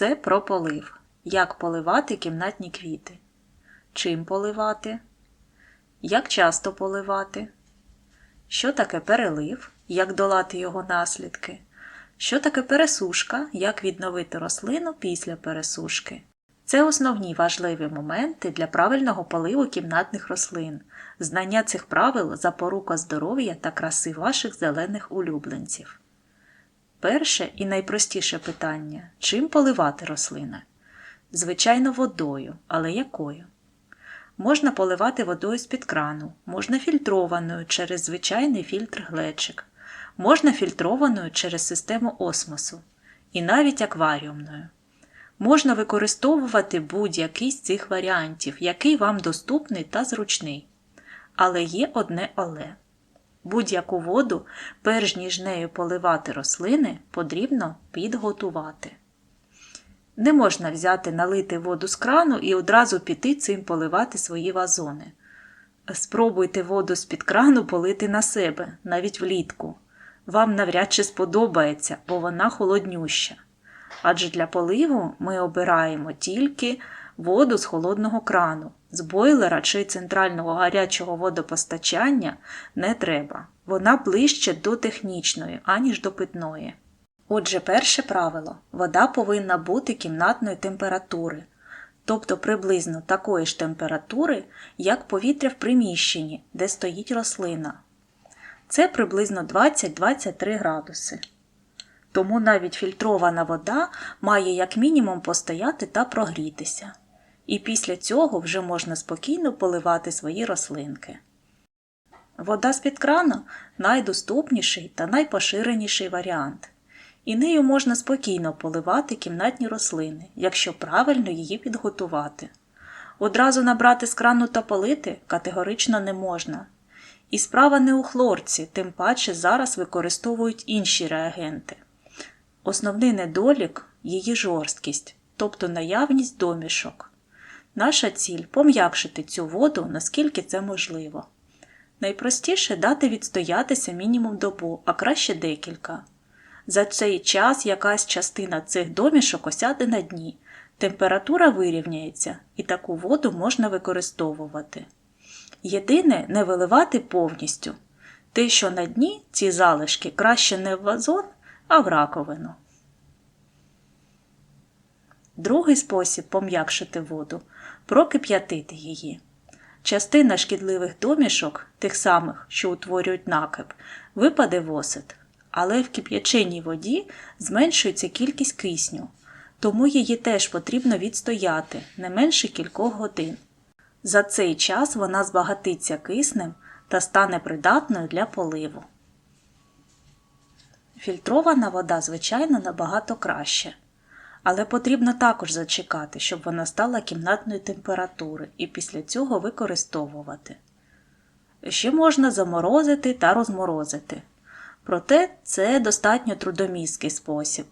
Все про полив. Як поливати кімнатні квіти. Чим поливати? Як часто поливати? Що таке перелив? Як долати його наслідки? Що таке пересушка? Як відновити рослину після пересушки? Це основні важливі моменти для правильного поливу кімнатних рослин. Знання цих правил запорука здоров'я та краси ваших зелених улюбленців. Перше і найпростіше питання чим поливати рослини? Звичайно, водою, але якою? Можна поливати водою з-під крану, можна фільтрованою через звичайний фільтр глечик, можна фільтрованою через систему осмосу і навіть акваріумною. Можна використовувати будь-який з цих варіантів, який вам доступний та зручний. Але є одне але. Будь-яку воду, перш ніж нею поливати рослини, потрібно підготувати. Не можна взяти налити воду з крану і одразу піти цим поливати свої вазони. Спробуйте воду з-під крану полити на себе, навіть влітку. Вам навряд чи сподобається, бо вона холоднюща. Адже для поливу ми обираємо тільки воду з холодного крану. З бойлера чи центрального гарячого водопостачання не треба. Вона ближче до технічної, аніж до питної. Отже, перше правило вода повинна бути кімнатної температури, тобто приблизно такої ж температури, як повітря в приміщенні, де стоїть рослина. Це приблизно 20-23 градуси. Тому навіть фільтрована вода має як мінімум постояти та прогрітися. І після цього вже можна спокійно поливати свої рослинки. Вода з-під крану найдоступніший та найпоширеніший варіант. І нею можна спокійно поливати кімнатні рослини, якщо правильно її підготувати. Одразу набрати з крану та полити категорично не можна. І справа не у хлорці, тим паче зараз використовують інші реагенти. Основний недолік її жорсткість, тобто наявність домішок. Наша ціль пом'якшити цю воду, наскільки це можливо. Найпростіше дати відстоятися мінімум добу, а краще декілька. За цей час якась частина цих домішок осяде на дні, температура вирівняється і таку воду можна використовувати. Єдине не виливати повністю. Те, що на дні ці залишки краще не в вазон, а в раковину. Другий спосіб пом'якшити воду прокип'ятити її. Частина шкідливих домішок, тих самих, що утворюють накип, випаде в осад, але в кип'яченій воді зменшується кількість кисню, тому її теж потрібно відстояти не менше кількох годин. За цей час вона збагатиться киснем та стане придатною для поливу. Фільтрована вода, звичайно, набагато краще. Але потрібно також зачекати, щоб вона стала кімнатної температури і після цього використовувати. Ще можна заморозити та розморозити. Проте це достатньо трудомісткий спосіб,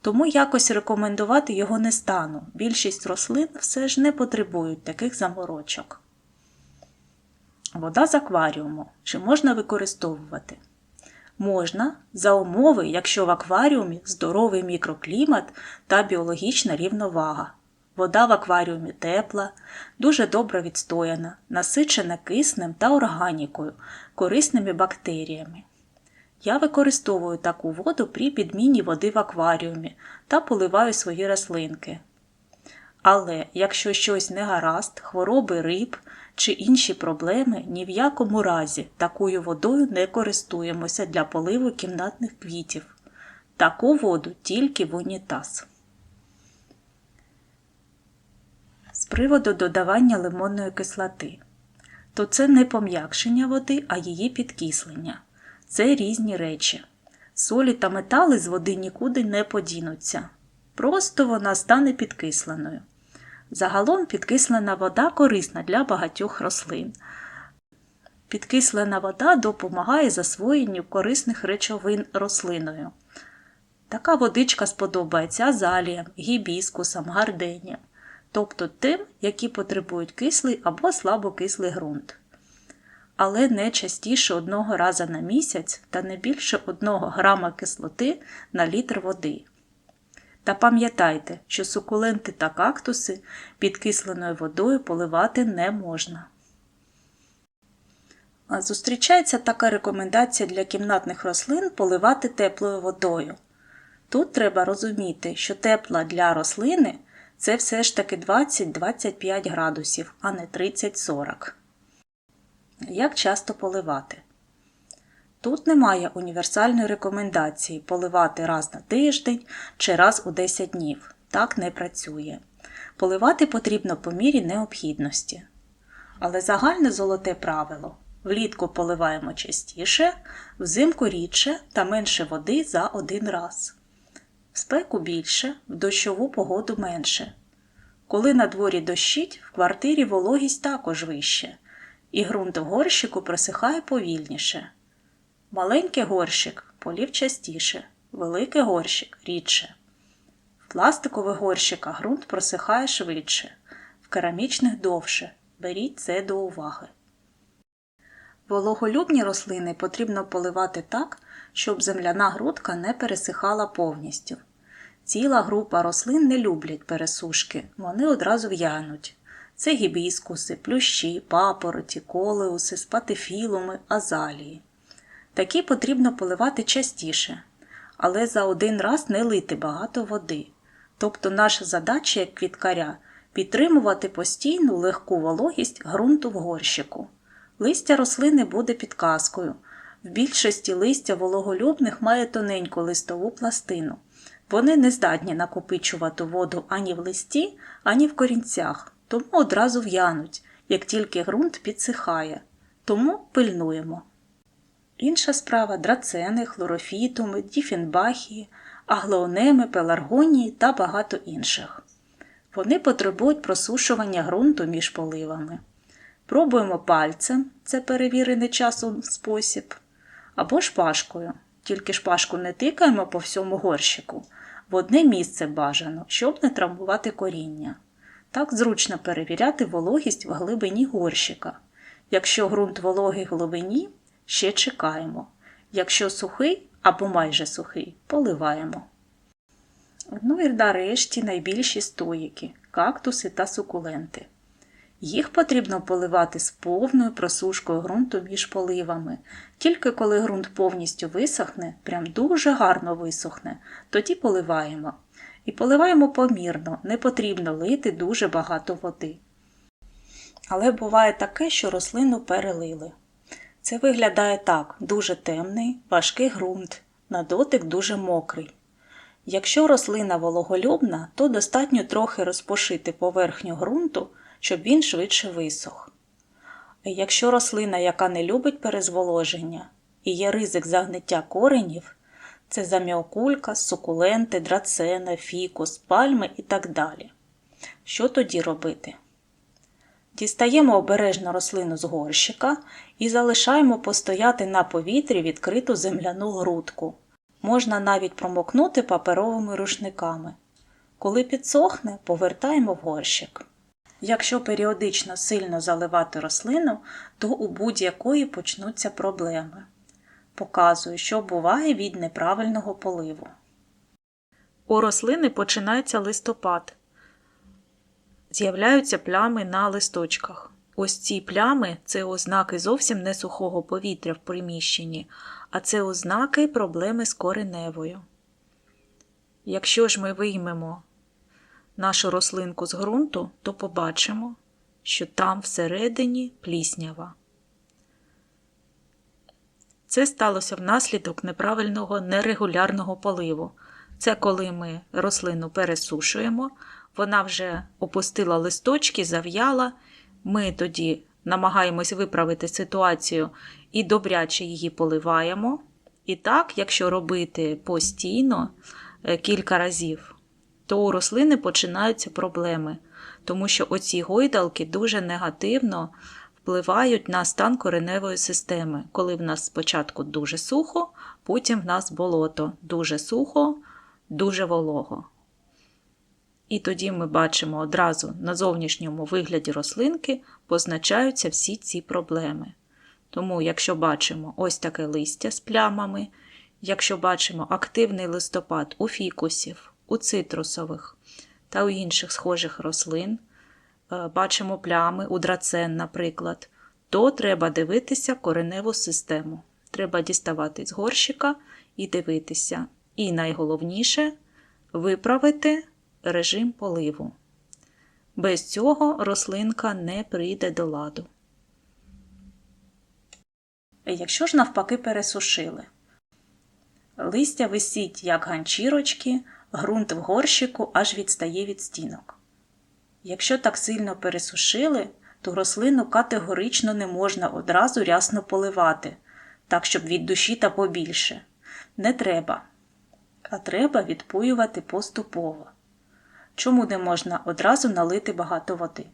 тому якось рекомендувати його не стану. Більшість рослин все ж не потребують таких заморочок. Вода з акваріуму чи можна використовувати? Можна за умови, якщо в акваріумі здоровий мікроклімат та біологічна рівновага. Вода в акваріумі тепла, дуже добре відстояна, насичена киснем та органікою, корисними бактеріями. Я використовую таку воду при підміні води в акваріумі та поливаю свої рослинки. Але якщо щось не гаразд, хвороби риб чи інші проблеми, ні в якому разі такою водою не користуємося для поливу кімнатних квітів. Таку воду тільки в унітаз. З приводу додавання лимонної кислоти, то це не пом'якшення води, а її підкислення. Це різні речі. Солі та метали з води нікуди не подінуться. Просто вона стане підкисленою. Загалом підкислена вода корисна для багатьох рослин. Підкислена вода допомагає засвоєнню корисних речовин рослиною. Така водичка сподобається азаліям, гібіскусам, гарденіям, тобто тим, які потребують кислий або слабокислий ґрунт. Але не частіше одного раза на місяць та не більше 1 грама кислоти на літр води. Та пам'ятайте, що сукуленти та кактуси підкисленою водою поливати не можна. Зустрічається така рекомендація для кімнатних рослин поливати теплою водою. Тут треба розуміти, що тепла для рослини це все ж таки 20-25 градусів, а не 30-40. Як часто поливати? Тут немає універсальної рекомендації поливати раз на тиждень чи раз у 10 днів. Так не працює. Поливати потрібно по мірі необхідності. Але загальне золоте правило влітку поливаємо частіше, взимку рідше та менше води за один раз. В спеку більше, в дощову погоду менше. Коли на дворі дощить, в квартирі вологість також вище, і ґрунт в горщику просихає повільніше. Маленький горщик полів частіше, великий горщик рідше. В пластикових горщиках ґрунт просихає швидше, в керамічних довше. Беріть це до уваги. Вологолюбні рослини потрібно поливати так, щоб земляна грудка не пересихала повністю. Ціла група рослин не люблять пересушки, вони одразу в'януть. Це гібіскуси, плющі, папороті, колеуси, спатифілуми, азалії. Такі потрібно поливати частіше, але за один раз не лити багато води. Тобто наша задача як квіткаря підтримувати постійну легку вологість ґрунту в горщику. Листя рослини буде підказкою. В більшості листя вологолюбних має тоненьку листову пластину. Вони не здатні накопичувати воду ані в листі, ані в корінцях, тому одразу в'януть, як тільки ґрунт підсихає. Тому пильнуємо. Інша справа драцени, хлорофітуми, діфінбахії, аглеонеми, пеларгонії та багато інших. Вони потребують просушування ґрунту між поливами. Пробуємо пальцем, це перевірений часом спосіб, або шпажкою. Тільки шпажку не тикаємо по всьому горщику. В одне місце бажано, щоб не травмувати коріння. Так зручно перевіряти вологість в глибині горщика. Якщо ґрунт вологий в глибині, ще чекаємо. Якщо сухий або майже сухий, поливаємо. Ну і нарешті найбільші стоїки кактуси та сукуленти. Їх потрібно поливати з повною просушкою ґрунту між поливами. Тільки коли ґрунт повністю висохне, прям дуже гарно висохне, тоді поливаємо. І поливаємо помірно, не потрібно лити дуже багато води. Але буває таке, що рослину перелили. Це виглядає так: дуже темний, важкий ґрунт, на дотик дуже мокрий. Якщо рослина вологолюбна, то достатньо трохи розпошити поверхню ґрунту, щоб він швидше висох. Якщо рослина, яка не любить перезволоження, і є ризик загниття коренів, це заміокулька, сукуленти, драцена, фікус, пальми і так далі. Що тоді робити? Дістаємо обережно рослину з горщика і залишаємо постояти на повітрі відкриту земляну грудку. Можна навіть промокнути паперовими рушниками. Коли підсохне, повертаємо в горщик. Якщо періодично сильно заливати рослину, то у будь-якої почнуться проблеми. Показую, що буває від неправильного поливу. У рослини починається листопад. З'являються плями на листочках. Ось ці плями це ознаки зовсім не сухого повітря в приміщенні, а це ознаки проблеми з кореневою. Якщо ж ми виймемо нашу рослинку з ґрунту, то побачимо, що там всередині пліснява. Це сталося внаслідок неправильного нерегулярного поливу. Це коли ми рослину пересушуємо, вона вже опустила листочки, зав'яла. Ми тоді намагаємось виправити ситуацію і добряче її поливаємо. І так, якщо робити постійно е, кілька разів, то у рослини починаються проблеми, тому що оці гойдалки дуже негативно впливають на стан кореневої системи, коли в нас спочатку дуже сухо, потім в нас болото, дуже сухо, дуже волого. І тоді ми бачимо одразу на зовнішньому вигляді рослинки позначаються всі ці проблеми. Тому, якщо бачимо ось таке листя з плямами, якщо бачимо активний листопад у фікусів, у цитрусових та у інших схожих рослин, е, бачимо плями у драцен, наприклад, то треба дивитися кореневу систему. Треба діставати з горщика і дивитися. І найголовніше виправити режим поливу. Без цього рослинка не прийде до ладу. Якщо ж навпаки пересушили, листя висіть як ганчірочки, ґрунт в горщику аж відстає від стінок. Якщо так сильно пересушили, то рослину категорично не можна одразу рясно поливати, так щоб від душі та побільше. Не треба. А треба відпоювати поступово. Чому не можна одразу налити багато води?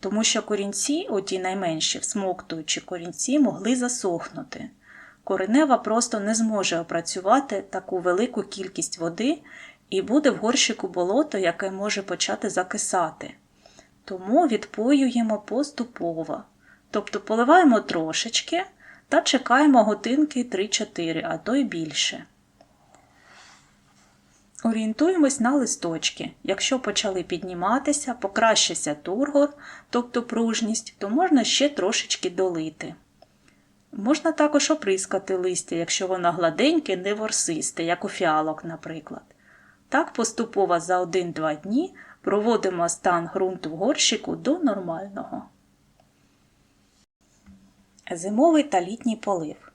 Тому що корінці, оті найменші, всмоктуючи корінці, могли засохнути. Коренева просто не зможе опрацювати таку велику кількість води і буде в горщику болото, яке може почати закисати. Тому відпоюємо поступово. Тобто поливаємо трошечки та чекаємо годинки 3-4, а то й більше. Орієнтуємось на листочки. Якщо почали підніматися, покращився тургор, тобто пружність, то можна ще трошечки долити. Можна також оприскати листя, якщо воно гладеньке, не ворсисте, як у фіалок, наприклад. Так поступово за 1-2 дні проводимо стан ґрунту в горщику до нормального. Зимовий та літній полив.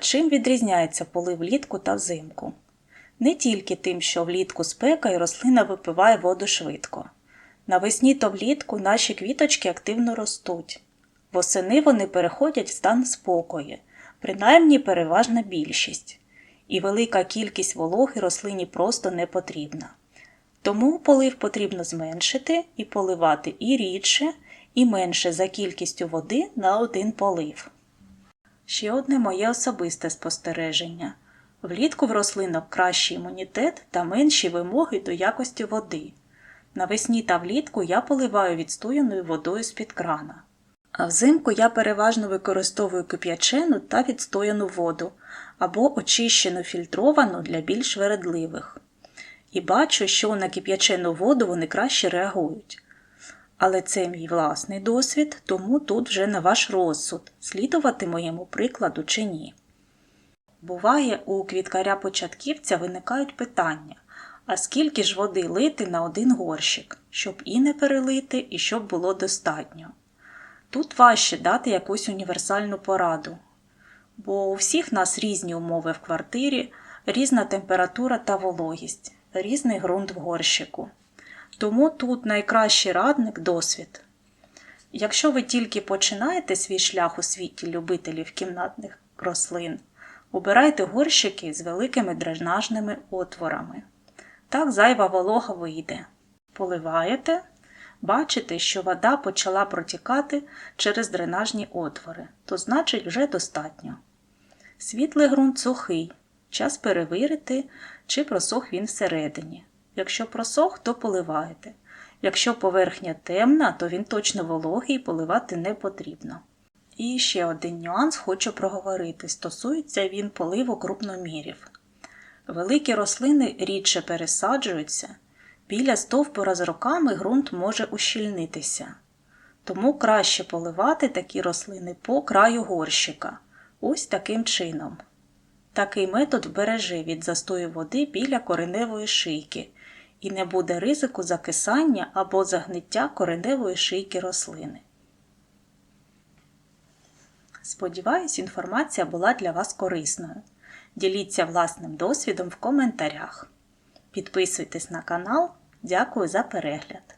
Чим відрізняється полив влітку та взимку? Не тільки тим, що влітку спека і рослина випиває воду швидко. Навесні та влітку наші квіточки активно ростуть. Восени вони переходять в стан спокою, принаймні переважна більшість, і велика кількість вологи рослині просто не потрібна. Тому полив потрібно зменшити і поливати і рідше, і менше за кількістю води на один полив. Ще одне моє особисте спостереження. Влітку в рослинок кращий імунітет та менші вимоги до якості води. Навесні та влітку я поливаю відстояною водою з-під крана. А взимку я переважно використовую кип'ячену та відстояну воду або очищену фільтровану для більш вередливих. І бачу, що на кип'ячену воду вони краще реагують. Але це мій власний досвід, тому тут вже на ваш розсуд, слідувати моєму прикладу чи ні. Буває, у квіткаря-початківця виникають питання, а скільки ж води лити на один горщик, щоб і не перелити, і щоб було достатньо. Тут важче дати якусь універсальну пораду, бо у всіх нас різні умови в квартирі, різна температура та вологість, різний ґрунт в горщику. Тому тут найкращий радник досвід. Якщо ви тільки починаєте свій шлях у світі любителів кімнатних рослин, Убирайте горщики з великими дренажними отворами. Так зайва волога вийде. Поливаєте, бачите, що вода почала протікати через дренажні отвори, то значить вже достатньо. Світлий ґрунт сухий. Час перевірити, чи просох він всередині. Якщо просох, то поливаєте. Якщо поверхня темна, то він точно вологий і поливати не потрібно. І ще один нюанс хочу проговорити. Стосується він поливу крупномірів. Великі рослини рідше пересаджуються, біля стовпора з роками ґрунт може ущільнитися. Тому краще поливати такі рослини по краю горщика. Ось таким чином. Такий метод вбереже від застою води біля кореневої шийки і не буде ризику закисання або загниття кореневої шийки рослини. Сподіваюсь, інформація була для вас корисною. Діліться власним досвідом в коментарях. Підписуйтесь на канал. Дякую за перегляд!